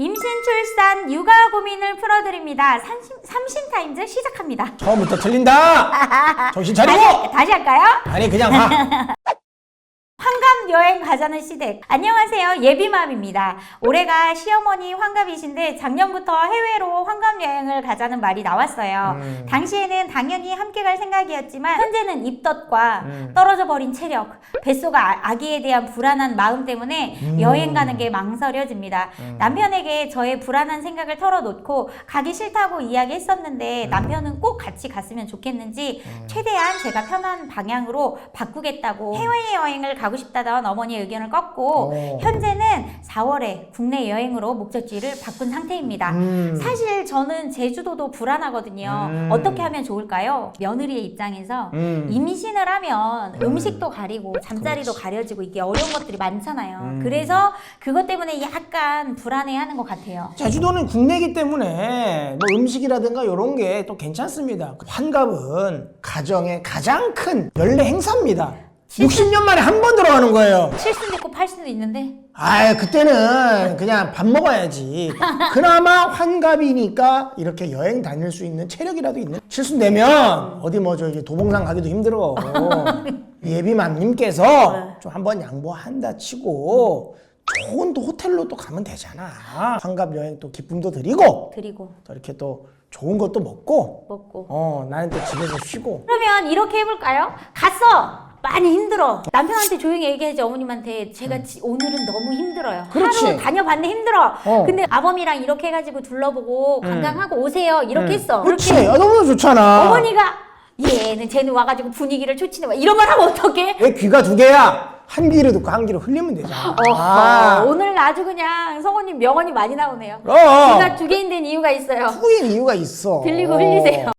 임신, 출산, 육아 고민을 풀어드립니다. 삼신, 삼신타임즈 시작합니다. 처음부터 틀린다. 정신 차리고. 다시, 다시 할까요? 아니 그냥 가. 여행 가자는 시댁. 안녕하세요. 예비맘입니다. 올해가 시어머니 환갑이신데 작년부터 해외로 환갑 여행을 가자는 말이 나왔어요. 음. 당시에는 당연히 함께 갈 생각이었지만 현재는 입덧과 음. 떨어져 버린 체력, 뱃속 아, 아기에 대한 불안한 마음 때문에 음. 여행 가는 게 망설여집니다. 음. 남편에게 저의 불안한 생각을 털어놓고 가기 싫다고 이야기했었는데 음. 남편은 꼭 같이 갔으면 좋겠는지 최대한 제가 편한 방향으로 바꾸겠다고 해외 여행을 가고 싶다던 어머니의 의견을 꺾고 오. 현재는 4월에 국내 여행으로 목적지를 바꾼 상태입니다. 음. 사실 저는 제주도도 불안하거든요. 음. 어떻게 하면 좋을까요? 며느리의 입장에서 음. 임신을 하면 음 식도 가리고 잠자리도 가려지고 이게 어려운 것들이 많잖아요. 음. 그래서 그것 때문에 약간 불안해하는 것 같아요. 제주도는 국내이기 때문에 뭐 음식이라든가 이런 게 또 괜찮습니다. 환갑은 가정의 가장 큰 연례 행사입니다. 60년 만에 한 번 들어가는 거예요. 칠 수도 있고 팔 수도 있는데 아, 그때는 그냥 밥 먹어야지. 그나마 환갑이니까 이렇게 여행 다닐 수 있는 체력이라도 있는. 칠순 되면 어디 뭐 저기 도봉산 가기도 힘들어. 예비맘님께서 좀 한번 양보한다 치고 좋은 또 호텔로 또 가면 되잖아. 환갑 여행 또 기쁨도 드리고 드리고 또 이렇게 또 좋은 것도 먹고 먹고 어 나는 또 집에서 쉬고 그러면 이렇게 해볼까요? 갔어! 많이 힘들어. 남편한테 조용히 얘기하지 어머님한테 제가 지- 오늘은 너무 힘들어요. 음. 그렇지. 하루 다녀봤는데 힘들어. 어. 근데 아범이랑 이렇게 해가지고 둘러보고 관광하고 오세요. 이렇게 했어. 음. 그렇지. 그렇게 아, 너무 좋잖아. 어머니가 얘는 쟤는 와가지고 분위기를 초치네. 막 이런 말 하면 어떡해? 왜 귀가 두 개야? 한 귀를 듣고 한 귀로 흘리면 되잖아. 어허, 오늘 아주 그냥 성우님 명언이 많이 나오네요. 그럼 귀가 두 개인 된 이유가 있어요. 후인 이유가 있어. 들리고 흘리세요.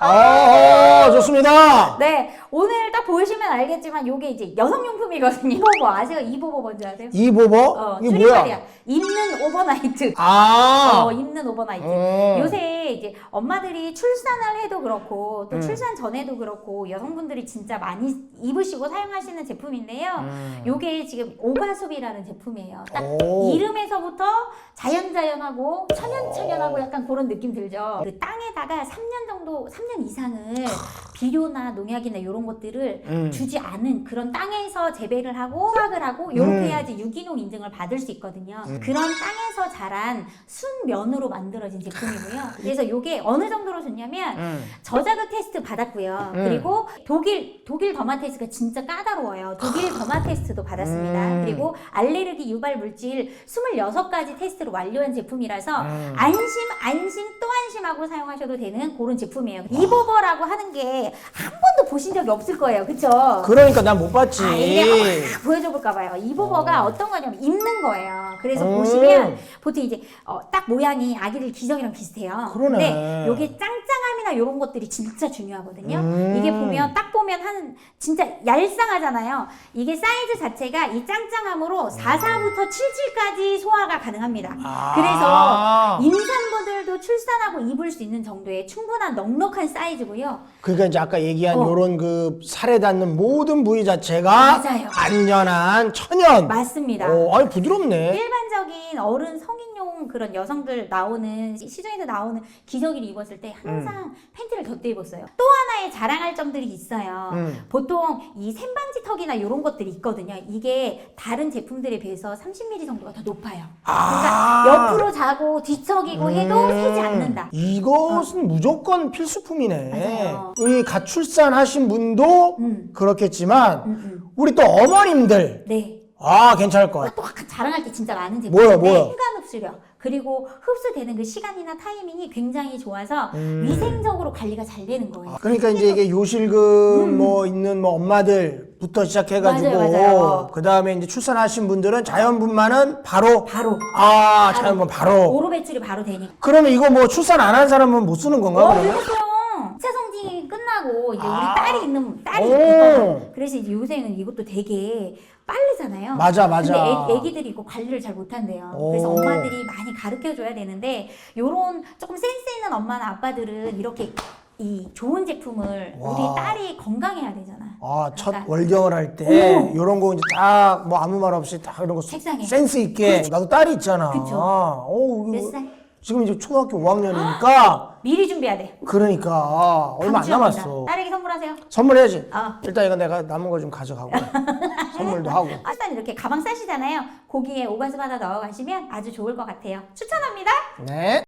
아, 좋습니다. 네, 오늘 딱 보시면 알겠지만 요게 이제 여성용품이거든요. 이보버 아세요? 이보버 뭔지 아세요? 이보버 어, 이게 줄임말이야. 뭐야? 입는 오버나이트. 아, 어, 입는 오버나이트. 음. 요새 엄마들이 출산을 해도 그렇고 또 음. 출산 전에도 그렇고 여성분들이 진짜 많이 입으시고 사용하시는 제품인데요. 음. 요게 지금 오가숲이라는 제품이에요. 딱 오. 이름에서부터 자연자연하고 천연천연하고 약간 그런 느낌 들죠. 그 땅에다가 3년 정도, 3년 이상을 비료나 농약이나 이런 것들을 음. 주지 않은 그런 땅에서 재배를 하고 수확을 하고 이렇게 음. 해야지 유기농 인증을 받을 수 있거든요. 그런 땅에 서 자란 순면으로 만들어진 제품이고요. 그래서 이게 어느 정도로 좋냐면 음. 저자극 테스트 받았고요. 음. 그리고 독일 독일 더마 테스트가 진짜 까다로워요. 독일 더마 테스트도 받았습니다. 음. 그리고 알레르기 유발 물질 26가지 테스트를 완료한 제품이라서 음. 안심 안심 또 안심하고 사용하셔도 되는 그런 제품이에요. 이보버라고 하는 게 한 번도 보신 적이 없을 거예요. 그쵸? 그러니까 난 못 봤지. 아, 이게 보여줘 볼까 봐요. 이보버가 어. 떤 거냐면 입는 거예요. 그래서 음. 보시면 보통 이제 어, 딱 모양이 아기들 기저귀랑 비슷해요. 그러네. 근데 요게 짱짱 함이나 이런 것들이 진짜 중요하거든요. 음. 이게 보면 딱 보면 한 진짜 얄쌍하잖아요. 이게 사이즈 자체가 이 짱짱함으로 44부터 77까지 소화가 가능합니다. 아. 그래서 임산부들도 출산하고 입을 수 있는 정도의 충분한 넉넉한 사이즈고요. 그러니까 이제 아까 얘기한 어. 요런 그 살에 닿는 모든 부위 자체가 맞아요. 안전한 천연. 맞습니다. 오, 아니 부드럽네. 일반적인 어른 성 그런 여성들 나오는 시중에서 나오는 기저귀를 입었을 때 항상 팬티를 덧대 입었어요. 또 하나의 자랑할 점들이 있어요. 음. 보통 이 샘방지 턱이나 이런 것들이 있거든요. 이게 다른 제품들에 비해서 30mm 정도가 더 높아요. 아. 그러니까 옆으로 자고 뒤척이고 해도 새지 않는다. 이것은 무조건 필수품이네. 맞아요. 우리 가출산 하신 분도 음. 그렇겠지만 음, 음. 우리 또 어머님들 네. 아 괜찮을 것 같아. 또 자랑할 게 진짜 많은 뭐야, 제품인데 뭐야? 흡수력 그리고 흡수되는 그 시간이나 타이밍이 굉장히 좋아서 음. 위생적으로 관리가 잘 되는 거예요. 그러니까 이제 이게 요실금 뭐 있는 뭐 엄마들부터 시작해가지고 음. 맞아요, 맞아요. 그 다음에 이제 출산하신 분들은 자연분만은 바로 바로 아 자연분 바로. 오로 배출이 바로 되니까. 그러면 이거 뭐 출산 안 한 사람은 못 쓰는 건가 어, 그러면? 끝나고 이제 아. 우리 딸이 있는 딸이 오. 있거든. 그래서 이제 요새는 이것도 되게 빠르잖아요. 맞아, 맞아. 근데 애, 애기들이 이거 관리를 잘 못한대요. 오. 그래서 엄마들이 많이 가르쳐 줘야 되는데 요런 조금 센스 있는 엄마나 아빠들은 이렇게 이 좋은 제품을 와. 우리 딸이 건강해야 되잖아. 아, 첫 그러니까. 월경을 할때 오. 이런 거 이제 딱 뭐 아무 말 없이 딱 이런 거 책상에. 센스 있게 나도 딸이 있잖아. 그쵸. 어우, 몇 살? 지금 이제 초등학교 5학년이니까 미리 준비해야 돼. 그러니까 얼마 안 강추합니다. 남았어. 딸에게 선물하세요. 선물해야지. 어. 일단 이거 내가 남은 거 좀 가져가고 선물도 하고. 일단 이렇게 가방 싸시잖아요. 거기에 오가즈 하나 넣어 가시면 아주 좋을 것 같아요. 추천합니다. 네.